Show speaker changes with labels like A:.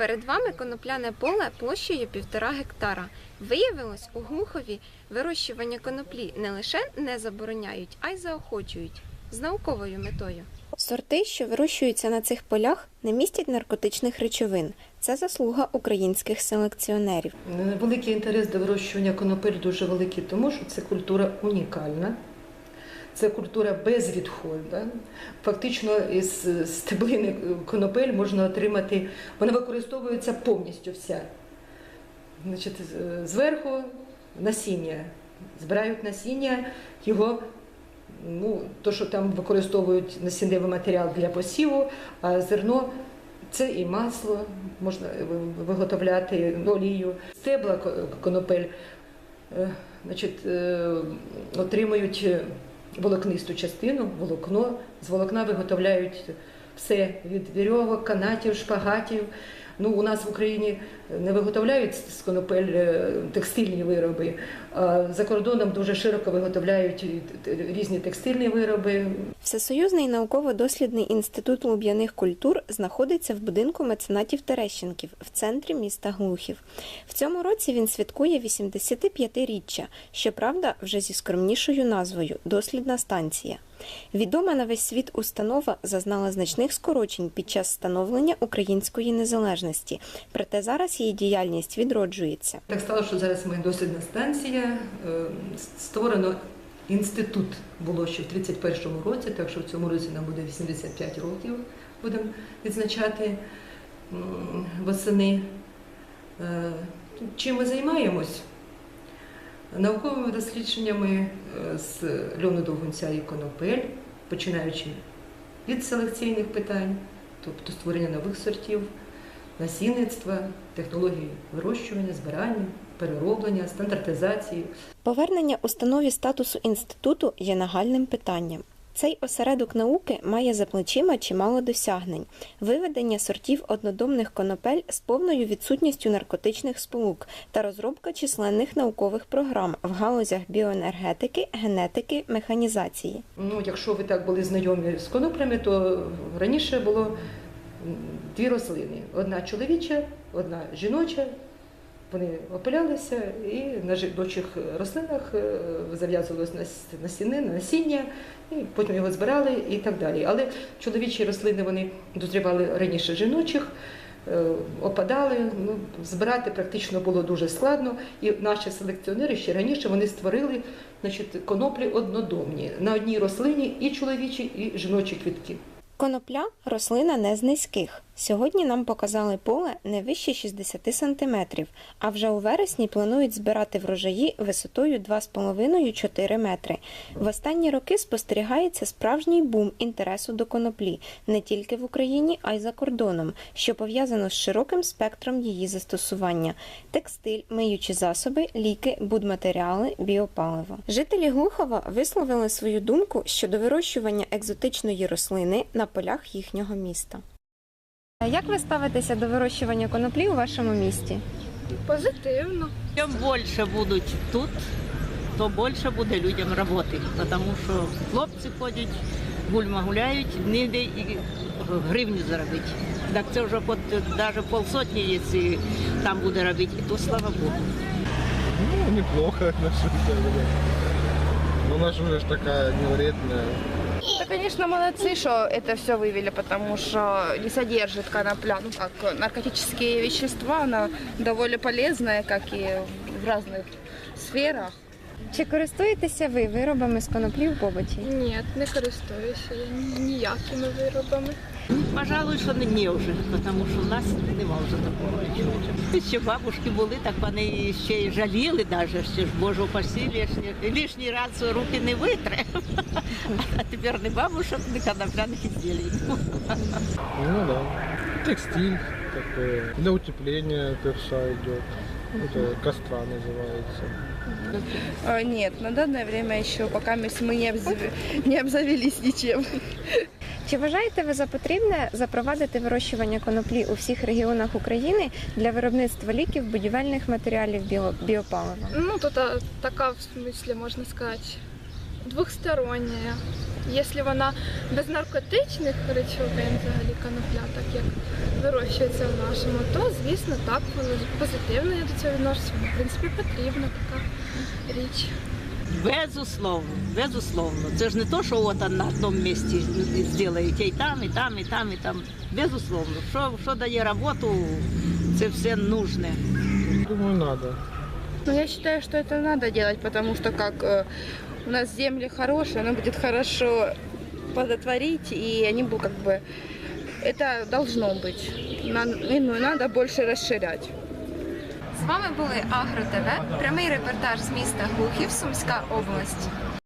A: Перед вами конопляне поле площею півтора гектара. Виявилось, у Глухові вирощування коноплі не лише не забороняють, а й заохочують з науковою метою. Сорти, що вирощуються на цих полях, не містять наркотичних речовин. Це заслуга українських селекціонерів.
B: Великий інтерес до вирощування конопель дуже великий, тому що це культура унікальна. Це культура безвідходна. Фактично із стеблини конопель можна отримати, вона використовується повністю вся. Значить, зверху насіння. Збирають насіння, його, ну, то, що там використовують насінневий матеріал для посіву, а зерно це і масло, можна ви- виготовляти олію. Стебла конопель е, значить, е, отримують волокнисту частину, волокно. З волокна виготовляють все від вірьовок, канатів, шпагатів. Ну, у нас в Україні не виготовляють з конопель е, текстильні вироби, а за кордоном дуже широко виготовляють різні текстильні вироби,
A: Всесоюзний науково-дослідний інститут луб'яних культур знаходиться в будинку меценатів Терещенків в центрі міста Глухів. В цьому році він святкує 85-річчя, щоправда, вже зі скромнішою назвою Дослідна станція. Відома на весь світ установа зазнала значних скорочень під час становлення української незалежності, проте зараз її діяльність відроджується.
B: Так стало, що зараз ми дослідна станція. е, Створено інститут було ще в 31-му році, так що в цьому році нам буде 85 років. Будемо відзначати восени. Е, Чим ми займаємось? Науковими дослідженнями е, з льону довгунця і конопель, починаючи від селекційних питань, тобто створення нових сортів, насінництва, технології вирощування, збирання, перероблення, стандартизації.
A: Повернення установі статусу інституту є нагальним питанням. Цей осередок науки має за плечима чимало досягнень: виведення сортів однодомних конопель з повною відсутністю наркотичних сполук та розробка численних наукових програм в галузях біоенергетики, генетики, механізації.
B: Ну, якщо ви так були знайомі з коноплями, то раніше було дві рослини: одна чоловіча, одна жіноча. Вони опилялися і на жіночих рослинах е, зав'язувалось насіни, насіння, і потім його збирали і так далі. Але чоловічі рослини вони дозрівали раніше жіночих, е, опадали. Ну, збирати практично було дуже складно. І наші селекціонери ще раніше вони створили значить, коноплі однодомні на одній рослині і чоловічі, і жіночі квітки.
A: Конопля рослина не з низьких. Сьогодні нам показали поле не вище 60 см, а вже у вересні планують збирати врожаї висотою 2,5-4 метри. В останні роки спостерігається справжній бум інтересу до коноплі не тільки в Україні, а й за кордоном, що пов'язано з широким спектром її застосування: текстиль, миючі засоби, ліки, будматеріали, біопаливо. Жителі Глухова висловили свою думку щодо вирощування екзотичної рослини на полях їхнього міста. Як ви ставитеся до вирощування коноплі у вашому місті?
C: Позитивно.
D: Чим більше будуть тут, то більше буде людям роботи, тому що хлопці ходять, гульма гуляють, ніде і гривню заробити. Так це вже от навіть полсотні, якщо там буде робити, то слава Богу.
E: Ну, неплохо отношусь. Но она же такая невредная.
C: Да, конечно, молодцы, что это все вывели, потому что не содержит конопля, ну как наркотические вещества, она довольно полезная, как и в разных сферах.
A: Чи користуєтеся ви виробами з коноплі в побуті?
F: Ні, не користуюся я ніякими виробами.
D: Пожалуй, що не ні вже, тому що в нас нема вже такого нічого. Ще бабушки були, так вони ще й жаліли навіть, ще ж Боже упаси, лишній, лишній раз руки не витре. А тепер не бабушок, не конопляних ізділій.
E: Ну да. Текстиль такой. Для утепления перша идет. Это костра называется.
C: А, Нет, на данное время еще пока мы мы не, обзав- не обзавелись ничем.
A: Чи вважаєте ви за потрібне запровадити вирощування коноплі у всіх регіонах України для виробництва ліків, будівельних матеріалів, біо- біопалива?
F: Ну, тут а, така, в смысле, можна сказати, двохстороння. Якщо вона без наркотичних речовин, взагалі конопля, так як вирощується в нашому, то звісно так позитивно я до цього відношуся. В принципі, потрібна така річ.
D: Безусловно, безусловно. Це ж не то, що от на одному місці зроблять, і там, і там, і там, і там. Безусловно. Що, що дає роботу, це все нужне.
E: Думаю, надо.
C: Ну, я считаю, что это надо делать, потому что как э, у нас земли хорошие, оно будет хорошо плодотворить, и они будут как бы... Это должно быть. Надо, ну, и надо больше расширять.
A: З вами були Агро ТВ, прямий репортаж з міста Глухів, Сумська область.